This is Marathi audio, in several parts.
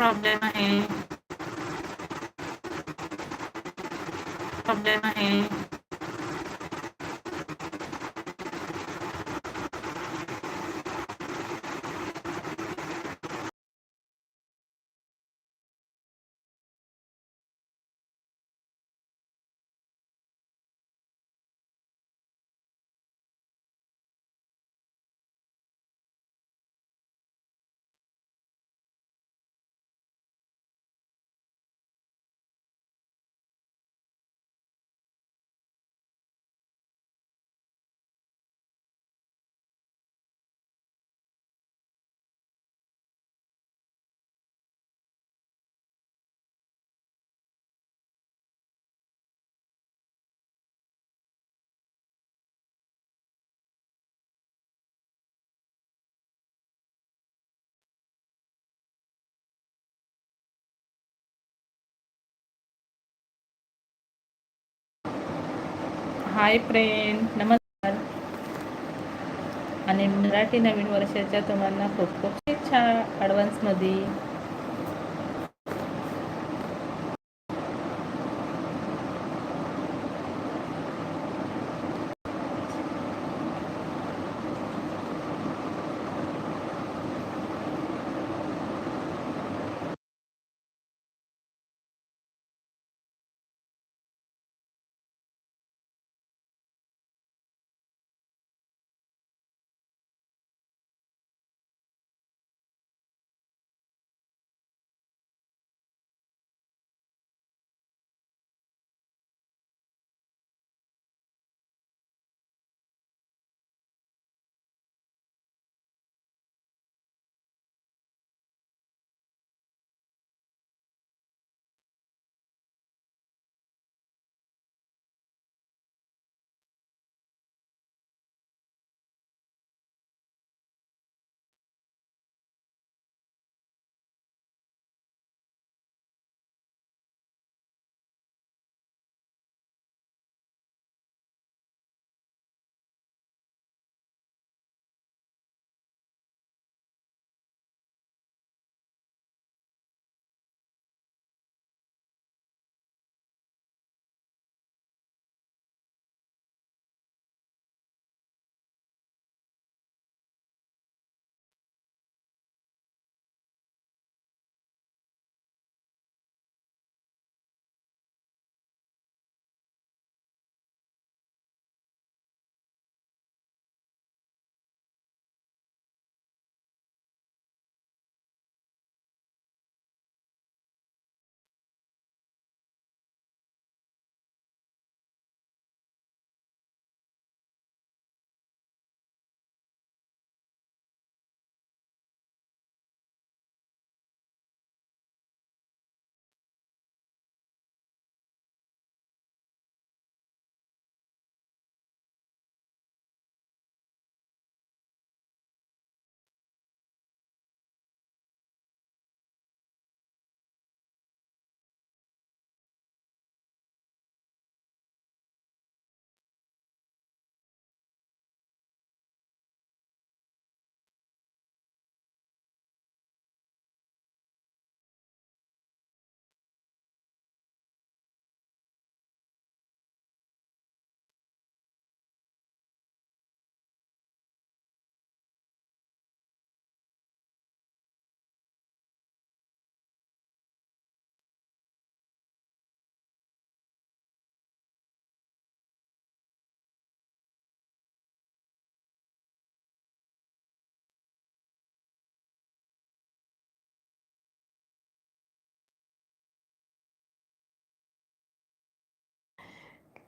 प्रॉब्लेम आहे प्रॉब्लेम आहे हाय फ्रेंड नमस्कार. आणि मराठी नवीन वर्षाच्या तुम्हाला खूप खूप शुभेच्छा ॲडव्हान्समध्ये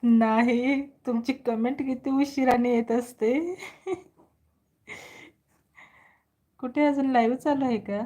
नाही तुमची कमेंट किती उशिराने येत असते. कुठे अजून लाईव्ह चालू आहे का?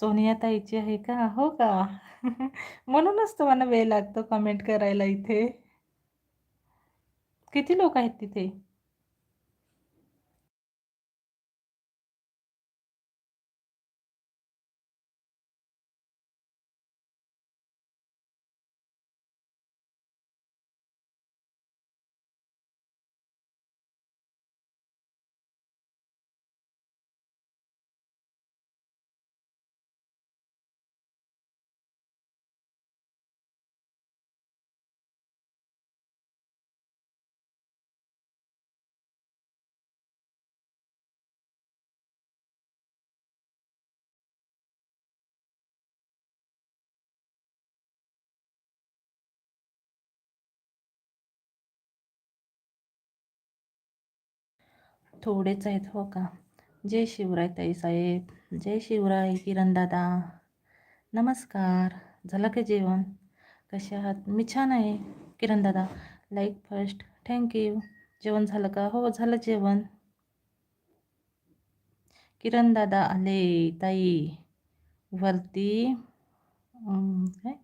सोनिया ताईची आहे का? हो का? म्हणूनच तुम्हाला वेळ लागतो कमेंट करायला इथे. किती लोक आहेत तिथे? थोडेच आहेत हो का? जय शिवराय ताई साहेब. जय शिवराय किरण दादा. नमस्कार. झालं का जेवण? कसे आहात? मी छान आहे किरण दादा. Like first. थँक्यू जेवण झालं का? हो झालं जेवण. किरण दादा आले ताई. वरती काय?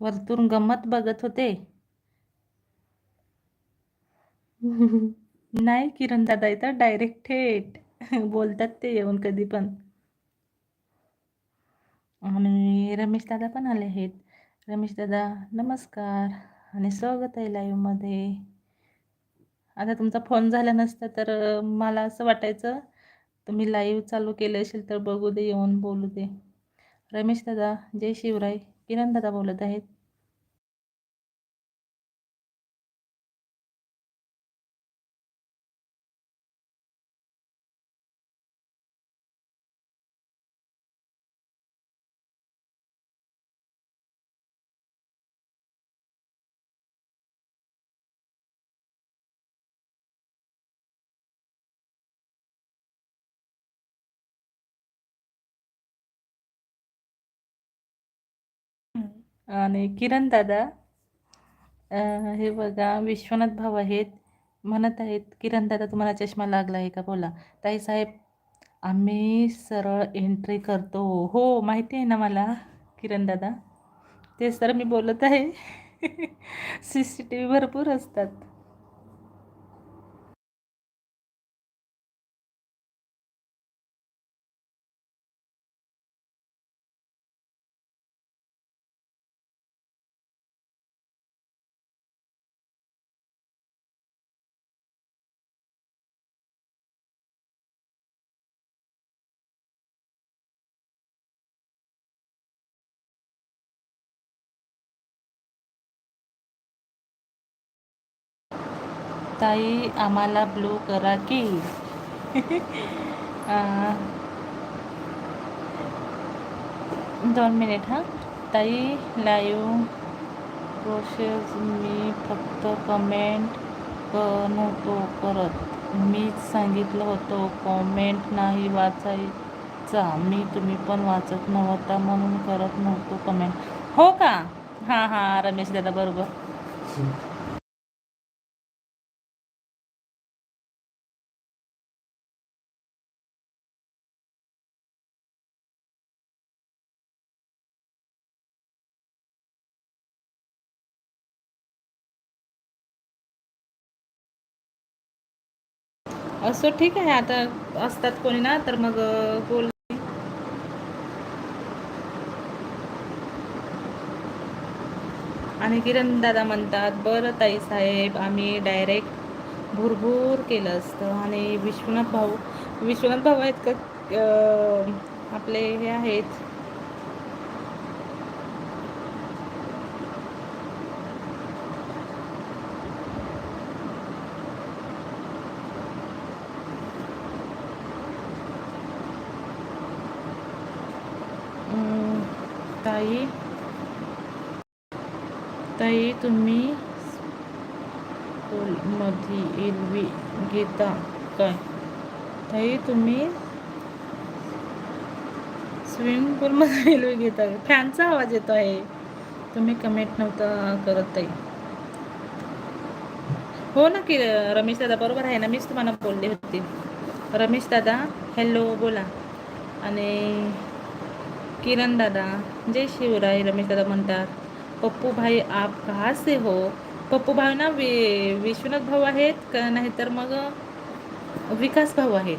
वरतून गंमत बघत होते. नाही किरण दादा इथं डायरेक्ट थेट बोलतात ते येऊन कधी पण. आणि रमेश दादा पण आले आहेत. रमेश दादा नमस्कार आणि स्वागत आहे लाईव्हमध्ये आता तुमचा फोन झाला नसता तर मला असं वाटायचं तुम्ही लाईव्ह चालू केलं असेल तर बघू दे येऊन बोलू दे. रमेश दादा जय शिवराय. किरण दादा बोलत आहेत. आणि किरण दादा हे बघा विश्वनाथ भाऊ आहेत म्हणत आहेत किरण दादा तुम्हाला चष्मा लागला आहे का? बोला. ताई साहेब आम्ही सरळ एंट्री करतो. हो माहिती आहे ना मला किरण दादा. तेच तर मी बोलत आहे. सी सी टी व्ही भरपूर असतात. ताई आम्हाला ब्लू करा की. दोन मिनिट हां. ताई लाईव्ह प्रोसेस मी फक्त कमेंट क नव्हतो करत मीच सांगितलं होतं कॉमेंट नाही वाचायचा. मी तुम्ही पण वाचत नव्हता म्हणून करत नव्हतो कमेंट. हो का? हां हां रमेश दादा बरोबर. असं ठीक आहे आता असतात कोणी ना तर मग बोल. आणि किरण दादा म्हणतात बरं ताई साहेब आम्ही डायरेक्ट भुरभूर केलं असतं. आणि विश्वनाथ भाऊ विश्वनाथ भाऊ आहेत का? अं, आपले हे आहेत. ताई. ताई तुम्ही स्कूलमध्ये एलवी घेता काय? ताई तुम्ही स्विमिंग पूलमध्ये एलवी घेता का? फॅनचा आवाज येतो आहे. तुम्ही कमेंट नव्हता करत ताई. हो ना की रमेश दादा बरोबर आहे ना? मीच तुम्हाला बोलली होती. रमेश दादा हॅलो बोला. आणि किरण दादा जय शिवराय रमेश दादा म्हणतात पप्पू भाई आप कहा से हो? पप्पू भाई ना वि विश्वनाथ भाऊ आहेत का? नाही तर मग विकास भाऊ आहेत.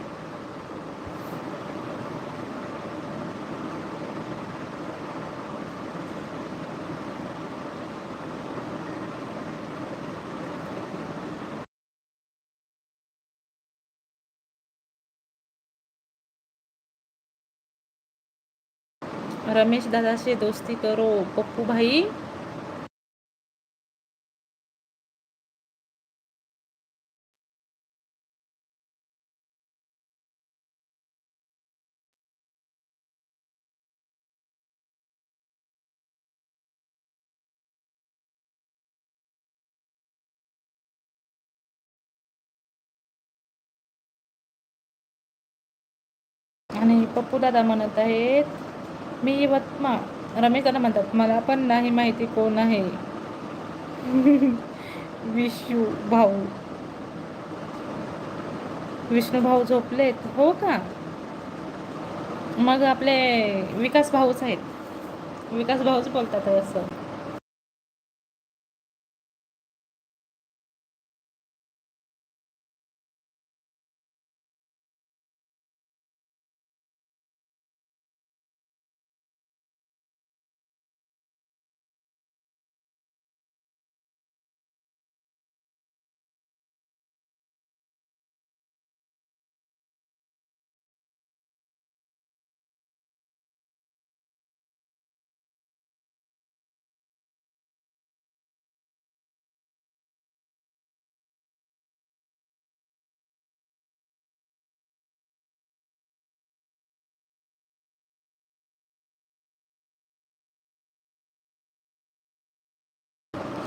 रमेश दादाशी दोस्ती करो पप्पू भाई आणि पप्पू दादा म्हणत आहेत मी यवतमाळ रमेशांना म्हणतात मला पण नाही माहिती कोण आहे. विष्णू भाऊ विष्णू भाऊ झोपलेत हो का? मग आपले विकास भाऊच आहेत. विकास भाऊच बोलतात असं.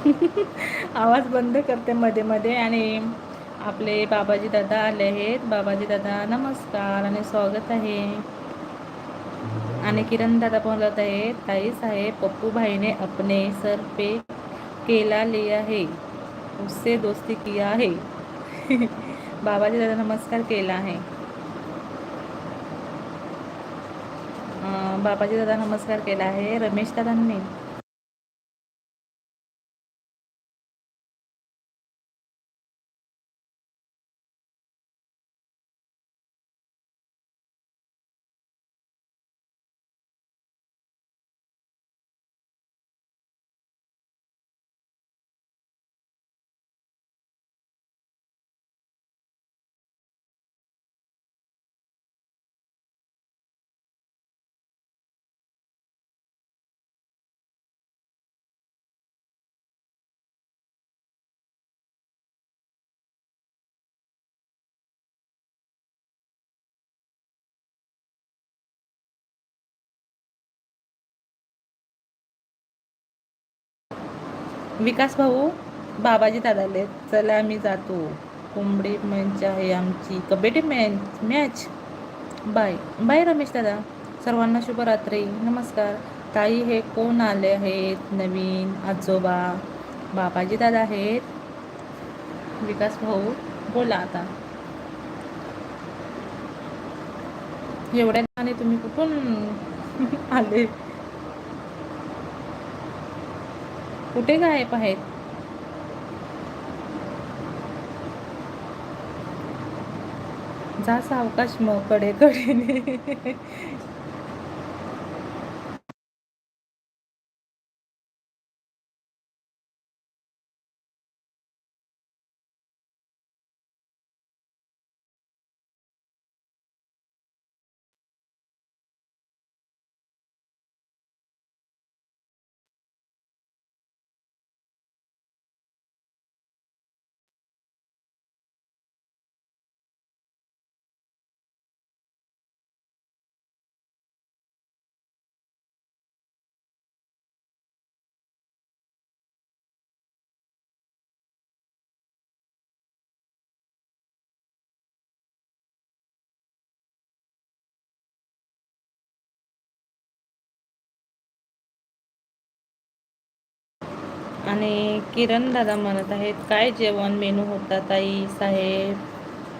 आवाज बंद करते मध्ये मध्ये. आणि आपले बाबाजी दादा आले आहेत. बाबाजी दादा नमस्कार. आणि स्वागत आहे. आणि किरण दादा बोलत आहेत. ताई साहेब पप्पू भाईने अपने सर पे केला लिया है उससे दोस्ती किया है बाबाजी दादा नमस्कार केला आहे. बाबाजी दादा नमस्कार केला आहे. रमेश दादांनी. विकास भाऊ बाबाजी दादाले चला आम्ही जातो. कोंबडी मॅच आहे आमची. Kabaddi match match. Bye. Bye Ramesh दादा. सर्वांना शुभरात्री. नमस्कार. ताई हे कोण आले आहेत? नवीन आजोबा बाबाजी दादा आहेत. विकास भाऊ बोला आता. एवढ्या आणि तुम्ही कुठून आले? कुठे गायब आहेत? जा सावकाश मग कडे कडेने आणि किरण दादा म्हणत आहेत काय जेवण मेनू होता ताई साहेब?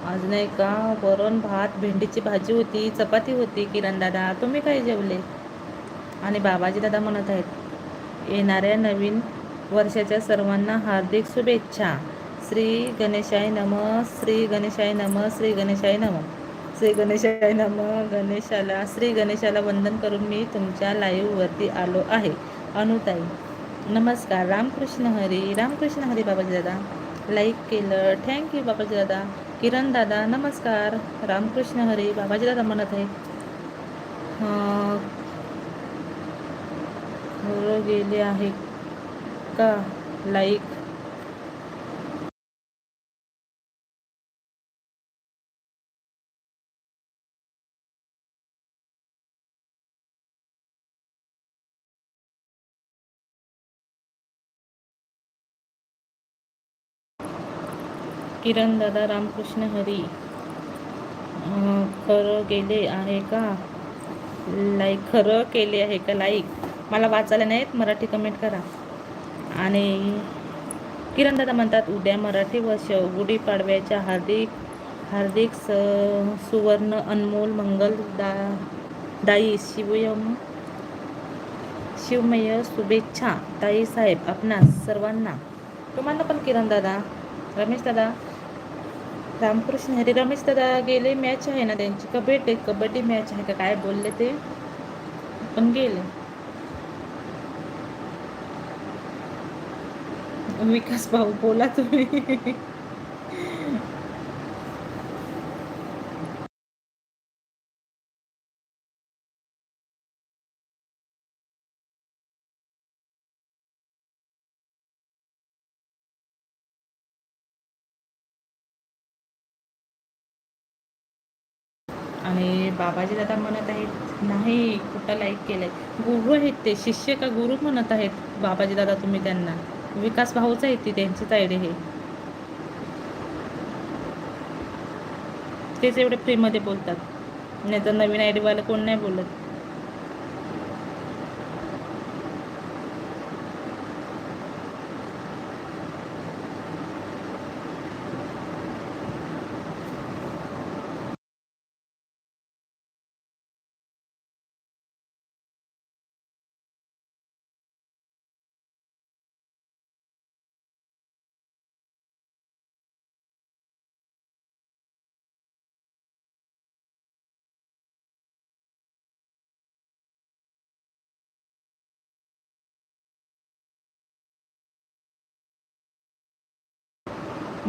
आज नाही का वरण भात भेंडीची भाजी होती चपाती होती किरण दादा. तुम्ही काय जेवले? आणि बाबाजी दादा म्हणत आहेत येणाऱ्या नवीन वर्षाच्या सर्वांना हार्दिक शुभेच्छा. श्री गणेशाय नम श्री गणेशाय नम श्री गणेशाय नम. श्री गणेशाय नम गणेशाला श्री गणेशाला वंदन करून मी तुमच्या लाईव्हवरती आलो आहे. अनुताई नमस्कार रामकृष्ण हरी. रामकृष्ण हरी बाबाजी दादा. लाईक केलं. थँक्यू बाबाजी दादा. किरण दादा नमस्कार. रामकृष्ण हरी बाबाजी दादा म्हणत आहे. गेले आहे का? लाईक किरण दादा रामकृष्ण हरी. खरं गेले आहे का? लाईक खरं केले आहे का? लाईक मला वाचायला नाहीत मराठी कमेंट करा. आणि किरण दादा म्हणतात उद्या मराठी वर्ष गुढीपाडव्याच्या हार्दिक हार्दिक स सुवर्ण अनमोल मंगल दा दाई शिवयम शिवमय शुभेच्छा. ताई साहेब आपणास सर्वांना. तुम्हाला पण किरण दादा. रमेश दादा रामकृष्ण हरी रमेश दादा गेले मॅच आहे ना त्यांची? कबड्डी कबड्डी मॅच आहे का? काय बोलले ते? पण गेले. विकास भाऊ बोला तुम्ही. बाबाजी दादा म्हणत आहेत नाही कुठं लाईक केलंय? गुरु आहेत ते शिष्य का गुरु म्हणत आहेत? बाबाजी दादा तुम्ही त्यांना. विकास भाऊच आहे ती त्यांचीच आयडी हे तेच एवढे फ्रीमध्ये बोलतात. नाही तर नवीन आयडीवाला कोण नाही बोलत.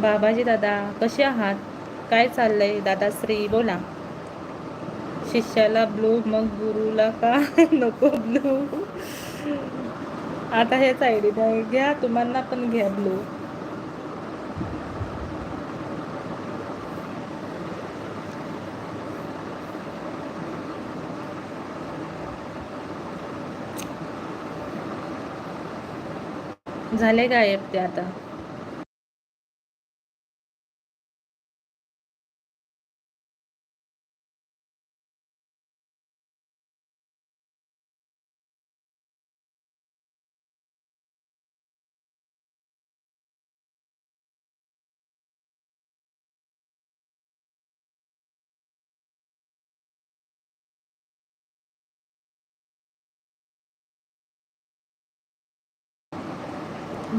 बाबाजी दादा कसे आहात? काय चाललंय? दादाश्री बोला. शिष्याला ब्लू मग गुरुला का? नको ब्लू. आता हेच आयडी घ्या तुम्हाला पण घ्या ब्लू. झाले गायब ते आता.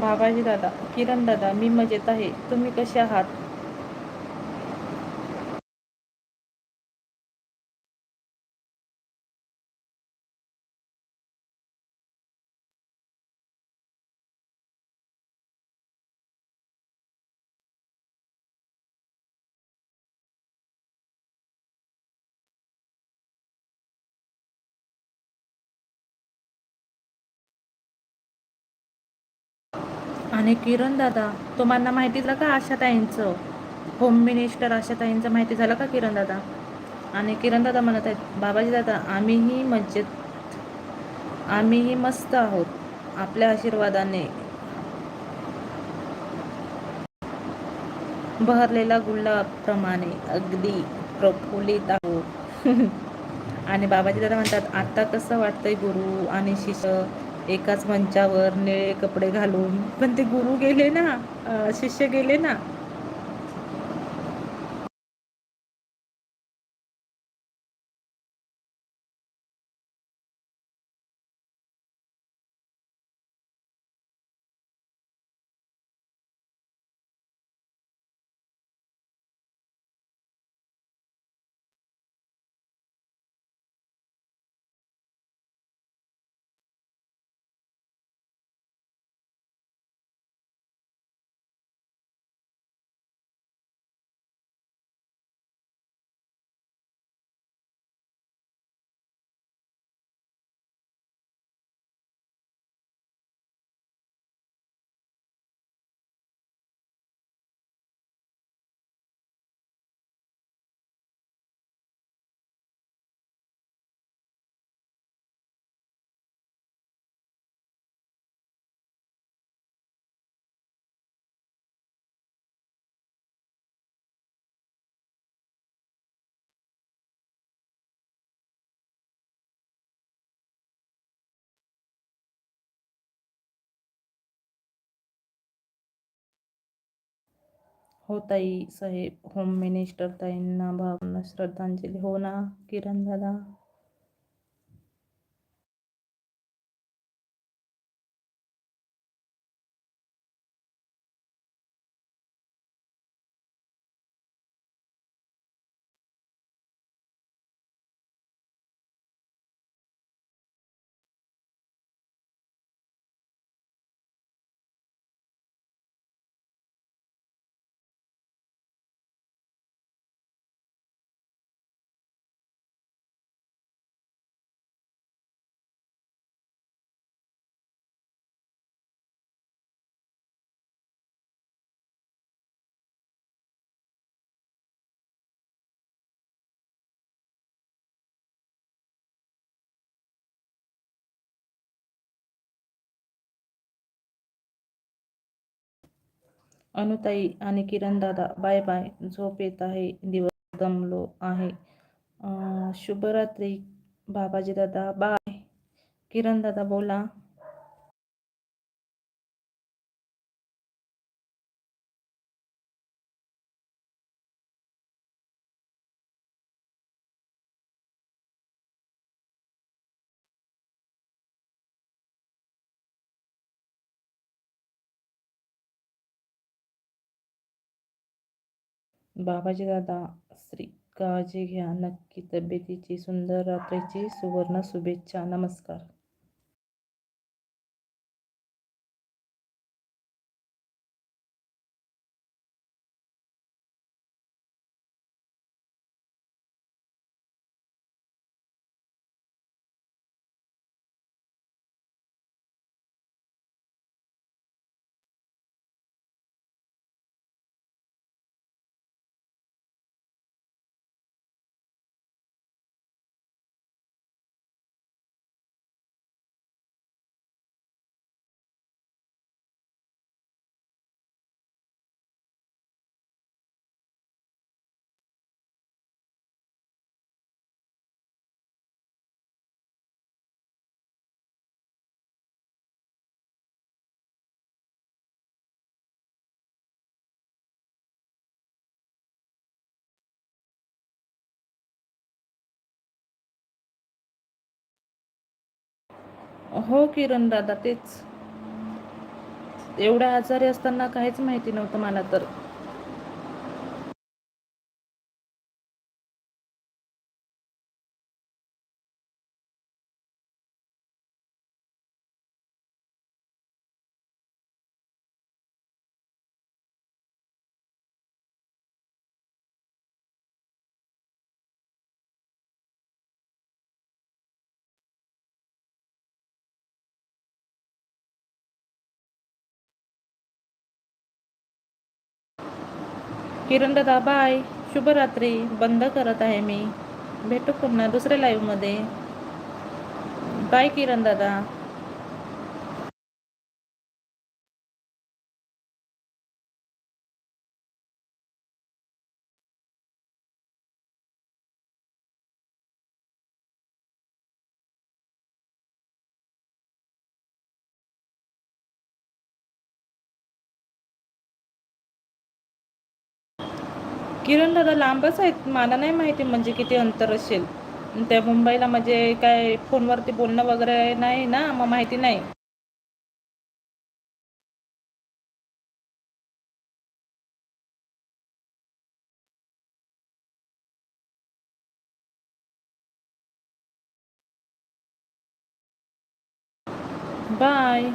बाबाजी दादा किरण दादा मी मजेत आहे. तुम्ही कसे आहात? आणि किरण दादा तुम्हाला माहिती झालं का आशाताईंचं? होम मिनिस्टर आशाताईंचं माहिती झालं का किरण दादा? आणि किरण दादा म्हणत आहेत बाबाजी दादा आम्हीही मज्जेत आम्हीही मस्त आहोत आपल्या आशीर्वादाने. बहरलेला गुलाबप्रमाणे अगदी प्रफुल्लित आहोत. आणि बाबाजी दादा म्हणतात आत्ता कसं वाटतंय गुरु आणि शिष्य एकाच मंचावर निळे कपडे घालून. पण ते गुरु गेले ना शिष्य गेले ना हो ताई साहेब. होम मिनिस्टर ताईंना भावना श्रद्धांजली. हो ना किरण दादा? अनुताई आणि किरण दादा बाय बाय. झोप येत आहे. दिवस दमलो आहे. शुभरात्री बाबाजी दादा बाय. किरण दादा बोला. बाबाजी दादा श्री काळजी घ्या. नक्की तब्येतीची सुंदर रात्रीची सुवर्ण शुभेच्छा. नमस्कार. हो किरण दादा तेच. एवढ्या आजारी असताना काहीच माहिती नव्हतं मला तर. किरण दादा बाय. शुभरात्री बंद करत आहे मी. भेटू पुन्हा दुसऱ्या लाईव्हमध्ये बाय किरण किरण दादा लांबच आहेत. मला नाही माहिती म्हणजे किती अंतर असेल. त्या मुंबईला म्हणजे काय फोनवरती बोलणं वगैरे नाही ना मग माहिती नाही. बाय.